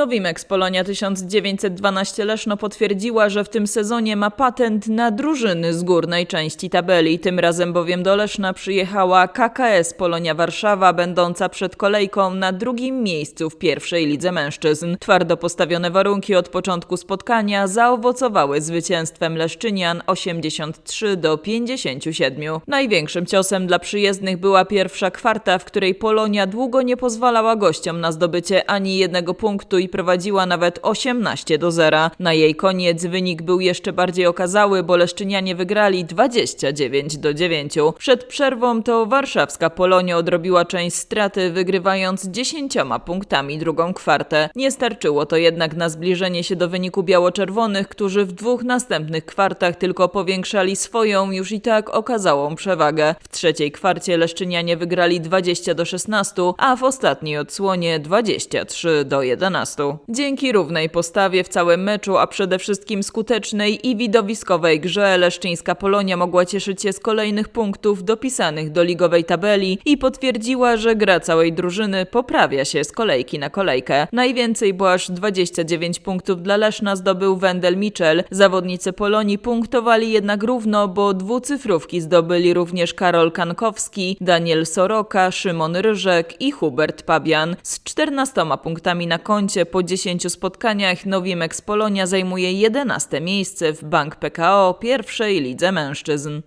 Nowimex Polonia 1912 Leszno potwierdziła, że w tym sezonie ma patent na drużyny z górnej części tabeli. Tym razem bowiem do Leszna przyjechała KKS Polonia Warszawa, będąca przed kolejką na drugim miejscu w pierwszej lidze mężczyzn. Twardo postawione warunki od początku spotkania zaowocowały zwycięstwem Leszczynian 83 do 57. Największym ciosem dla przyjezdnych była pierwsza kwarta, w której Polonia długo nie pozwalała gościom na zdobycie ani jednego punktu i prowadziła nawet 18 do 0. Na jej koniec wynik był jeszcze bardziej okazały, bo Leszczynianie wygrali 29 do 9. Przed przerwą to warszawska Polonia odrobiła część straty, wygrywając 10 punktami drugą kwartę. Nie starczyło to jednak na zbliżenie się do wyniku biało-czerwonych, którzy w dwóch następnych kwartach tylko powiększali swoją już i tak okazałą przewagę. W trzeciej kwarcie Leszczynianie wygrali 20 do 16, a w ostatniej odsłonie 23 do 11. Dzięki równej postawie w całym meczu, a przede wszystkim skutecznej i widowiskowej grze, Leszczyńska Polonia mogła cieszyć się z kolejnych punktów dopisanych do ligowej tabeli i potwierdziła, że gra całej drużyny poprawia się z kolejki na kolejkę. Najwięcej, bo aż 29 punktów dla Leszna zdobył Wendel Mitchell. Zawodnicy Polonii punktowali jednak równo, bo dwucyfrówki zdobyli również Karol Kankowski, Daniel Soroka, Szymon Ryżek i Hubert Pabian. Z 14 punktami na koncie po 10 spotkaniach Nowimex Polonia zajmuje 11 miejsce w Bank PKO pierwszej lidze mężczyzn.